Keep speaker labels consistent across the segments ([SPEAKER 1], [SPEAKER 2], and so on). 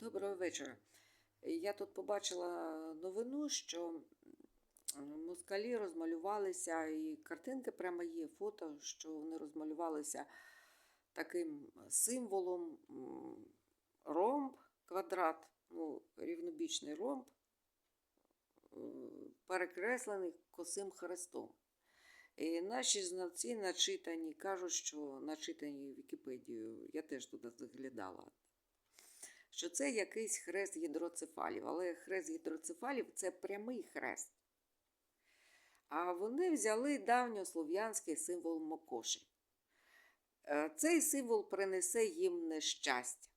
[SPEAKER 1] Доброго вечора. Я тут побачила новину, що москалі розмалювалися, і картинки прямо є, фото, що вони розмалювалися таким символом ромб, квадрат, ну, рівнобічний ромб, е, перекреслений косим хрестом. І наші знавці начитані кажуть, що начитані Вікіпедію, я теж туди заглядала, що це якийсь хрест гідроцефалів. Але хрест гідроцефалів це прямий хрест. А вони взяли давньослов'янський символ Мокоші. Е, Цей символ принесе їм нещастя.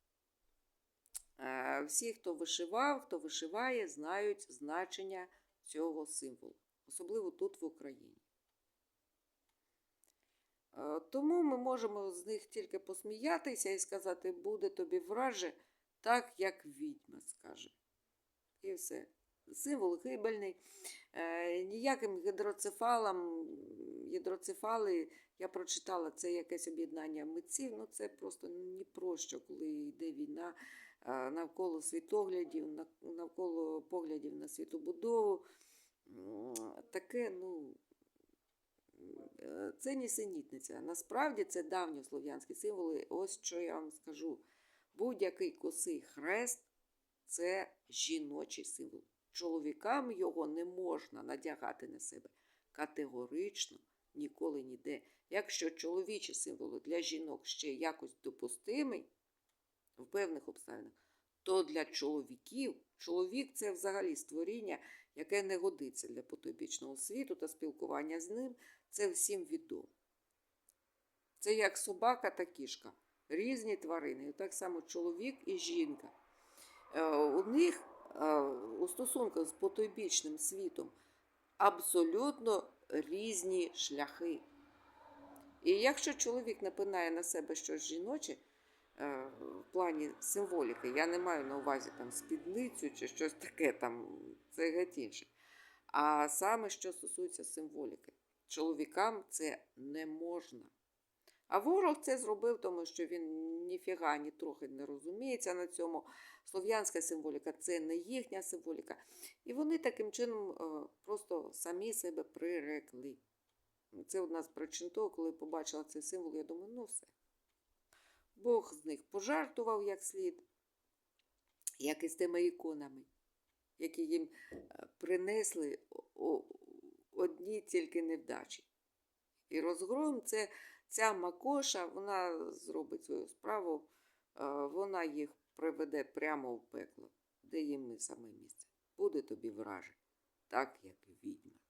[SPEAKER 1] Е, Всі, хто вишивав, хто вишиває, знають значення цього символу, особливо тут в Україні. Е, Тому ми можемо з них тільки посміятися і сказати, буде тобі враже, так як відьма скаже. І все. Символ гибельний. Е, ніяким гідроцефалам, гідроцефали, я прочитала, це якесь об'єднання митців, ну це просто ні про що, коли йде війна е, навколо світоглядів, навколо поглядів на світобудову. Таке, ну, Е, це нісенітниця. Насправді це давньослов'янські символи. Ось що я вам скажу. Будь-який косий хрест це жіночий символ. Чоловікам його не можна надягати на себе категорично ніколи ніде. Якщо чоловічі символи для жінок ще якось допустимий в певних обставинах, то для чоловіків чоловік це взагалі створіння, яке не годиться для потойбічного світу та спілкування з ним. Це всім відомо. Це як собака та кішка. Різні тварини. Так само чоловік і жінка. Е, У них е, у стосунках з потойбічним світом абсолютно різні шляхи. І якщо чоловік напинає на себе щось жіноче, е, в плані символіки, я не маю на увазі там спідницю чи щось таке, там, це геть інше. А саме що стосується символіки, чоловікам це не можна. А ворог це зробив, тому що він ніфіга ні трохи не розуміється на цьому. Слов'янська символіка це не їхня символіка. І вони таким чином е, просто самі себе прирекли. Це одна з причин того, коли побачила цей символ, я думаю, ну все. Бог з них пожартував як слід, як і з тими іконами, які їм е, принесли одні тільки невдачі. І розгром це ця макоша, вона зробить свою справу, е, вона їх приведе прямо в пекло, де їм і саме місце. Буде тобі враже, так як відьма.